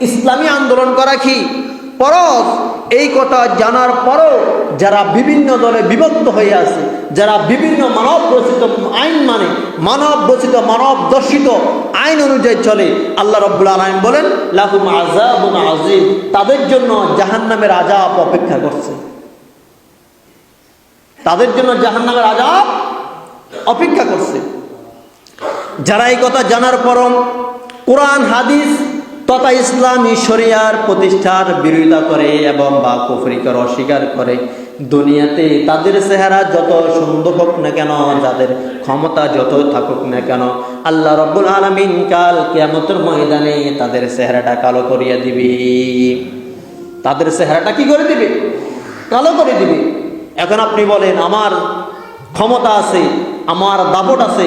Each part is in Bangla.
ইসলামী আন্দোলন করা কি? পরশ। এই কথা জানার পরও যারা বিভিন্ন দলে বিভক্ত হয়ে আছে, যারা বিভিন্ন মানব রচিত আইন মানে মানব রচিত, মানব দর্শিত আইন অনুযায়ী চলে, আল্লাহ রব্বুল আলম বলেন, লাহুম আজাবুন আজিম তাদের জন্য জাহান্নামের আজাব অপেক্ষা করছে। তাদের জন্য জাহান্নামের আজাব অপেক্ষা করছে। যারা এই কথা জানার পরম কোরআন, হাদিস তথা ইসলামী শরিয়ার প্রতিষ্ঠার বিরোধিতা করে এবং বা কুফরিকার অস্বীকার করে। দুনিয়াতে তাদের চেহারা যত সুন্দর হোক না কেন, যাদের ক্ষমতা যত থাকুক না কেন, আল্লাহ রব্বুল আলমিন কাল কেমতের ময়দানে তাদের চেহারাটা কালো করিয়া দিবি। তাদের চেহারাটা কি করে দিবে? কালো করে দিবে। এখন আপনি বলেন, আমার ক্ষমতা আছে, আমার দাপট আছে,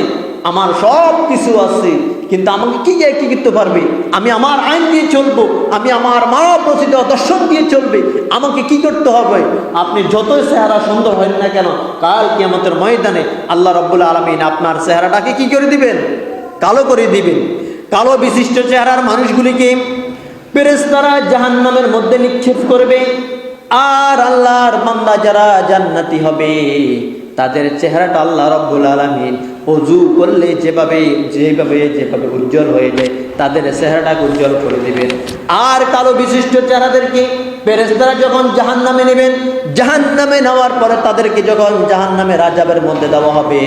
আমার সব কিছু আছে, কিন্তু আমাকে কি কি করতে পারবে? আমি আমার আইন দিয়ে চলবো, আমি আমার মা রচিত দর্শন দিয়ে চলবে, আমাকে কি করতে হবে? আপনি যতই চেহারা সুন্দর হয় না কেন, কাল কি আমাদের ময়দানে আল্লাহ রব্বুল আলমিন আপনার চেহারাটাকে কি করে দিবেন? কালো করে দিবেন। কালো বিশিষ্ট চেহারার মানুষগুলিকে পেরেস্তারা জাহান্নামের মধ্যে নিক্ষেপ করবে, আর আল্লাহর বান্দা যারা জান্নাতি হবে। তাদের চেহারাটা আল্লাহ রব্বুল আলমিন অজু করলে যেভাবে যেভাবে যেভাবে উজ্জ্বল হয়ে যায়, তাদের চেহারাটাকে উজ্জ্বল করে দিবেন। আর কালো বিশিষ্ট চেহারাদেরকে পেরেস্তারা যখন জাহান নামে নেবেন জাহান নামে নেওয়ার পরে তাদেরকে যখন জাহান নামে রাজাবের মধ্যে দেওয়া হবে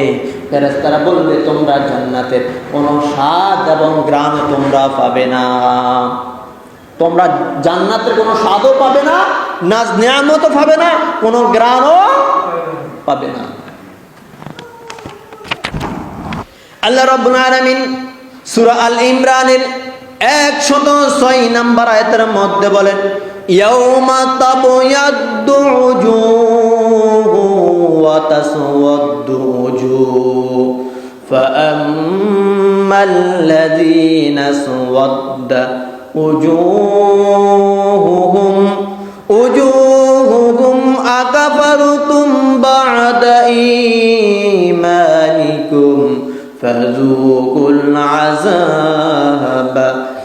পেরেস্তারা বলবে, তোমরা জান্নাতের কোনো স্বাদ এবং গ্রাম তোমরা পাবে না। তোমরা জান্নাতের কোনো স্বাদও পাবে না নাজ নিয়ামতও পাবে না, কোনো গ্রামও পাবে না। আল্লাহ রব্বুল আলামিন সূরা আল ইমরানের 106 নাম্বার আয়াতের মধ্যে বলেন ইয়াউমা তাবয়াদ্দু উজুহু ওয়া তাসওয়াদ্দু উজুহ فأما الذين اسود وجوههم وجوههم أكفرتم بعد إيمانكم فذوقوا العذاب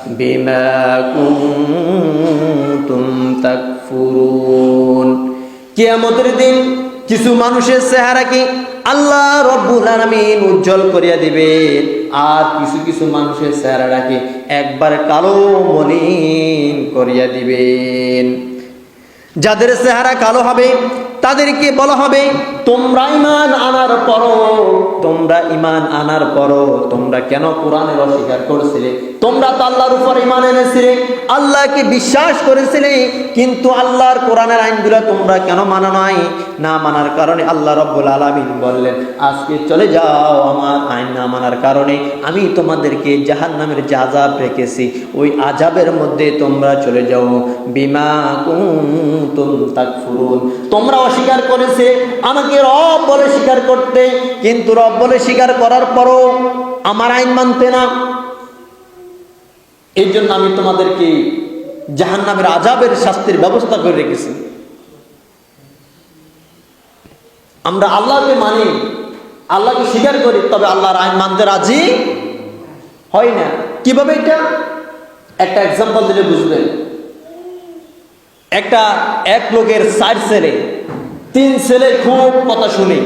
بما كنتم تكفرون কিয়ামতের দিন কিছু মানুষের চেহারাকে আল্লাহ রব্বুল আলামিন উজ্জ্বল করিয়া দিবেন আর কিছু কিছু মানুষের চেহারাটাকে একবার কালো মলিন করিয়া দিবেন যাদের চেহারা কালো হবে তাদেরকে বলা হবে তোমরা ইমান আনার পরও, তোমরা ইমান আনার পরও, তোমরা কেন কোরআনের অস্বীকার করেছিলে? তোমরা তো আল্লাহর উপর ইমান এনেছিলে, আল্লাহকে বিশ্বাস করেছিলে, কিন্তু আল্লাহর কোরআনের আইনগুলো তোমরা কেন মানা নাই? না মানার কারণে আল্লাহ রব্বুল আলামিন বললেন, আজকে চলে যাও আমার আইন না মানার কারণে। আমি তোমাদেরকে জাহান নামের যে আজাব রেখেছি, ওই আজাবের মধ্যে তোমরা চলে যাও। বিমা কুনতুম তাকফুরুন। তোমরা অস্বীকার করেছে, আমাকে রব বলে স্বীকার করতে, কিন্তু রব বলে স্বীকার করার পরও আমার আইন মানতে না। এই জন্য আমি তোমাদেরকে জাহান নামের আজাবের শাস্তির ব্যবস্থা করে রেখেছি। আমরা আল্লাহকে মানি, আল্লাহকে স্বীকার করি, তবে আল্লাহর আইন মানতে রাজি হয় না। কীভাবে এটা? একটা এক্সাম্পল দিলে বুঝবেন। একটা এক লোকের চার ছেলে তিন ছেলে খুব কথা শুনে।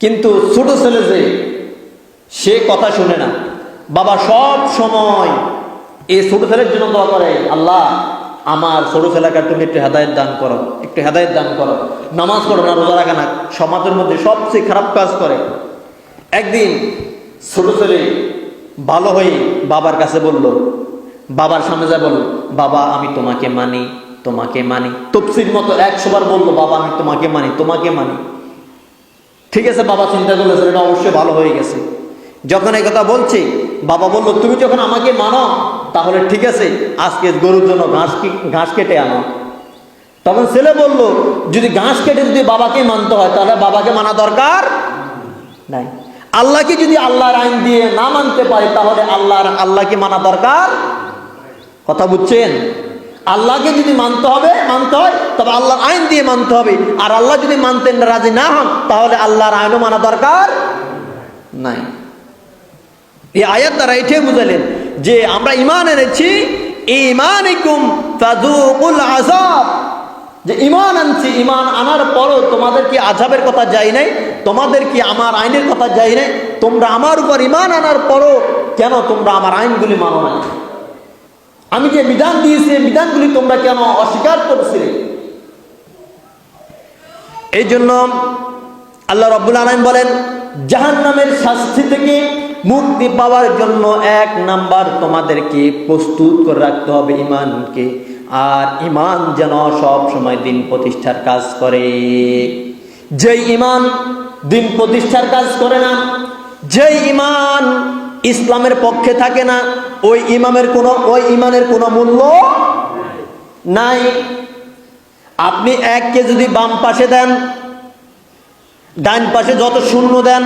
কিন্তু ছোট ছেলে যে, সে কথা শুনে না। বাবা সব সময় এই ছোট ছেলের জন্য দোয়া করে, আল্লাহ, আমার ছোট ছেলেকে তুমি একটু হেদায়ত দান করো, একটু হেদায়ত দান করো। নামাজ পড়ো না, রোজা রাখে না, সমাজের মধ্যে সবচেয়ে খারাপ কাজ করে। একদিন ছোট ছেলে ভালো হয়ে বাবার কাছে বলল, বাবার সামনে যা বলল বাবা, আমি তোমাকে মানি। তোমাকে মানি। তফসির মতো একশো বার বলল, বাবা, আমি তোমাকে মানি তোমাকে মানি। ঠিক আছে, বাবা, চিন্তা করল এটা অবশ্যই ভালো হয়ে গেছে। যখন এই কথা বলছি, বাবা বলল, তুমি যখন আমাকে মানো, তাহলে ঠিক আছে, আজকে গরুর জন্য ঘাস ঘাস কেটে আনো। তখন ছেলে বলল, যদি ঘাস কেটে যদি বাবাকে মানতে হয়, তাহলে বাবাকে মানা দরকার নাই। আল্লাহকে যদি আল্লাহর আইন দিয়ে না মানতে পারে, তাহলে আল্লাহর, আল্লাহকে মানা দরকার কথা বুঝছেন? আল্লাহকে যদি মানতে হবে, মানতে হয়, তবে আল্লাহর আইন দিয়ে মানতে হবে। আর আল্লাহ যদি মানতে রাজি না হন, তাহলে আল্লাহর আইনও মানা দরকার নাই। এই আয়াত দ্বারা এটাই বুঝালেন যে আমরা ইমান এনেছি ইমানিকুম ফাযুকুল আযাব। যে ইমান আনছি ইমান আনার পরও তোমাদের কি আজাবের কথা যাই নাই? তোমাদের কি আমার আইনের কথা যাই নাই? তোমরা আমার উপর ইমান আনার পরও কেন তোমরা আমার আইনগুলি মানো না আমি যে বিধান দিয়েছি বিধানগুলি তোমরা কেন অস্বীকার করছিলে? এই জন্য আল্লাহ রব্বুল আলম বলেন জাহান নামের শাস্তি থেকে মুক্তি পাওয়ার জন্য এক নাম্বার তোমাদেরকে প্রস্তুত করে রাখতে হবে ইমানকে আর ইমান যেন সব সময় দিন প্রতিষ্ঠার কাজ করে। যেই ইমান দিন প্রতিষ্ঠার কাজ করে না, যেই ইমান ইসলামের পক্ষে থাকে না, ওই ইমামের কোনো, ওই ইমানের কোনো মূল্য নাই। আপনি এককে যদি বাম পাশে দেন, ডান পাশে যত শূন্য দেন,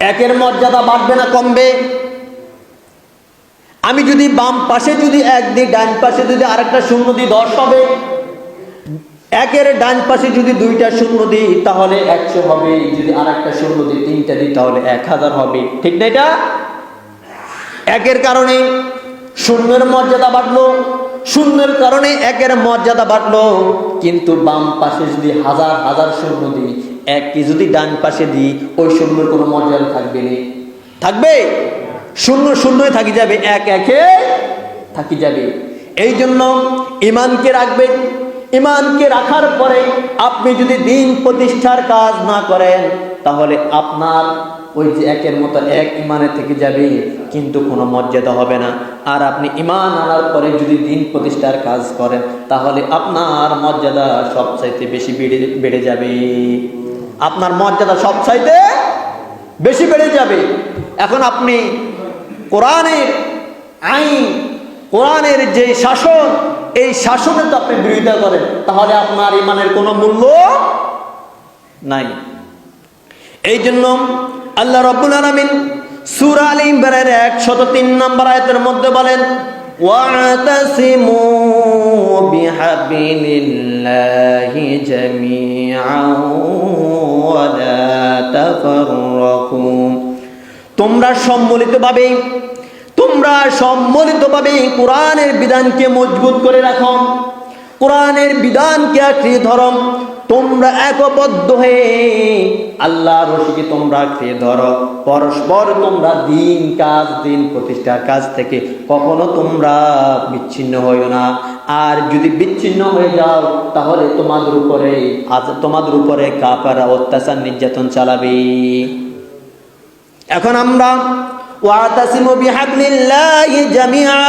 একের মর্যাদা বাড়বে না, কমবে। আমি যদি বাম পাশে যদি এক দিই, ডান পাশে যদি আরেকটা শূন্য দিই, দশ হবে। একের ডান পাশে যদি দুইটা শূন্য দিই, তাহলে একশো হবে। যদি আরেকটা শূন্য দিই, তিনটা দিই, তাহলে এক হাজার হবে। ঠিক না এটা? একের কারণে শূন্যের মর্যাদা বাড়লো, শূন্যের কারণে একের মর্যাদা বাড়লো। কিন্তু বাম পাশে যদি হাজার হাজার শূন্য দিই এককে যদি ডান পাশে দিই, ওই শূন্যের কোনো মর্যাদা থাকবে না। থাকবে? শূন্য, শূন্যই থাকি যাবে, এক, একে থাকি যাবে। এই জন্য ইমানকে রাখবেন ইমানকে রাখার পরে আপনি যদি দিন প্রতিষ্ঠার কাজ না করেন, তাহলে আপনার ওই যে একের মতো এক ইমানে থেকে যাবে, কিন্তু কোনো মর্যাদা হবে না। আর আপনি ইমান আনার পরে যদি দিন প্রতিষ্ঠার কাজ করেন, তাহলে আপনার মর্যাদা সবচাইতে বেশি বেড়ে বেড়ে যাবে। আপনার মর্যাদা সবচাইতে বেশি বেড়ে যাবে। এখন আপনি কোরআনের আইন, কোরআনের যে শাসন, এই শাসনে তো আপনি বিরোধিতা করেন, তাহলে আপনার ইমানের কোনো মূল্য নাই। এই জন্য আল্লাহ রব্বুল আলমিন সুরা আল ইমরানের একশত তিন নম্বর আয়তের মধ্যে বলেন واعتصموا بحبل الله جميعا ولا تفرقوا তোমরা সম্মিলিতভাবে তোমরা সম্মিলিতভাবে কোরআনের বিধানকে মজবুত করে রাখো কোরআনের বিধানকে আঁকড়ে ধরো তোমরা একবদ্ধ হয়ে আল্লাহ রশিকে তোমরা খেয়ে ধরো। পরস্পর তোমরা দিন কাজ, দিন প্রতিষ্ঠার কাজ থেকে কখনো তোমরা বিচ্ছিন্ন হইও না। আর যদি বিচ্ছিন্ন হয়ে যাও, তাহলে তোমাদের উপরে আজ তোমাদের উপরে কাপারা অত্যাচার নির্যাতন চালাবে। এখন আমরা ওয়াতাসিমু বিহাবলিল্লাহি জামিআ।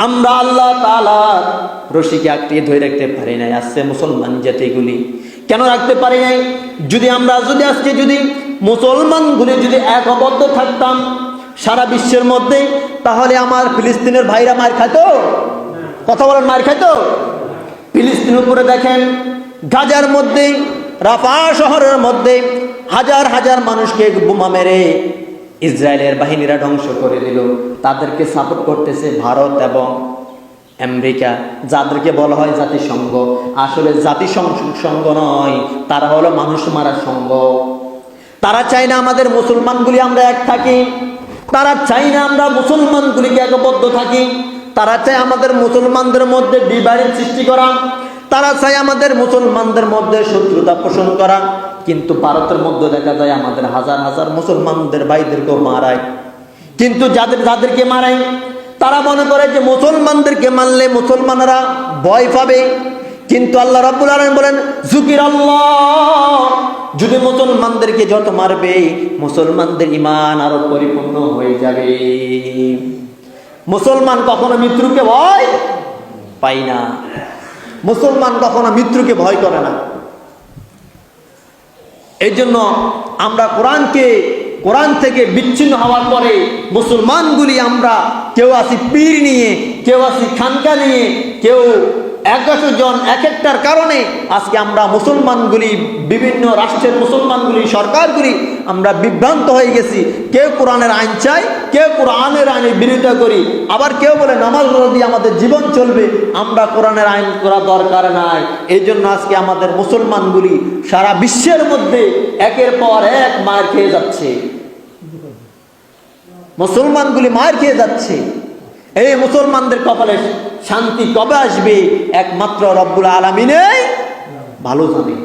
আমরা আল্লাহ তাআলা রশিকে আটকে ধরে রাখতে পারি নাই। আসছে মুসলমান জাতিগুলি। কেন রাখতে পারি নাই? যদি আমরা, যদি আজকে যদি মুসলমানগুলি যদি একবদ্ধ থাকতাম সারা বিশ্বের মধ্যে, তাহলে আমার ফিলিস্তিনের ভাইরা মার খাইতো? কথা বলেন, মার খাইতো? ফিলিস্তিন উপরে দেখেন, গাজার মধ্যে, রাফা শহরের মধ্যে হাজার হাজার মানুষকে বোমা মেরে ইসরায়েলের বাহিনীরা ধ্বংস করে দিল। তাদেরকে সাপোর্ট করতেছে ভারত এবং আমেরিকা, যাদেরকে বলা হয় জাতিসংঘ। আসলে জাতিসংঘ নয়, তারা হলো মানুষ মারার সংঘ তারা চায় না আমাদের মুসলমানগুলি আমরা এক থাকি। তারা চাই না আমরা মুসলমানগুলিকে একবদ্ধ থাকি। তারা চায় আমাদের মুসলমানদের মধ্যে বিবাহের সৃষ্টি করা। তারা চায় আমাদের মুসলমানদের মধ্যে শত্রুতা পোষণ করা। কিন্তু ভারতের মধ্যে দেখা যায় আমাদের হাজার হাজার মুসলমানদের ভাইদেরকেও মারায়। কিন্তু যাদের, যাদেরকে মারায়, তারা মনে করে যে মুসলমানদেরকে মারলে মুসলমানরা ভয় পাবে। কিন্তু আল্লাহ রাব্বুল আলামিন বলেন জুকির আল্লাহ যদি মুসলমানদেরকে যত মারবে, মুসলমানদের ইমান আরও পরিপূর্ণ হয়ে যাবে। মুসলমান কখনো মৃত্যুকে ভয় পাই না। মুসলমান কখনো মৃত্যুকে ভয় করে না। এই জন্য আমরা কোরআনকে, কোরআন থেকে বিচ্ছিন্ন হওয়ার পরে মুসলমানগুলি আমরা, কেউ আসি পীর নিয়ে, কেউ আসি খানকা নিয়ে, কেউ একশো জন এক একটার কারণে আজকে আমরা মুসলমানগুলি, বিভিন্ন রাষ্ট্রের মুসলমানগুলি, সরকারগুলি আমরা বিভ্রান্ত হয়ে গেছি। কেউ কোরআনের আইন চাই, কেউ কোরআনের আইনের বিরোধিতা করি। আবার কেউ বলে, নামাজ রোজা দিয়ে আমাদের জীবন চলবে। আমরা কোরআনের আইন করা দরকার নাই। এই জন্য আজকে আমাদের মুসলমানগুলি সারা বিশ্বের মধ্যে একের পর এক মার খেয়ে যাচ্ছে। মুসলমানগুলি মার খেয়ে যাচ্ছে। এই মুসলমানদের কপালে শান্তি কবে আসবে? একমাত্র রব্বুল আলমিনে ভালো জানে।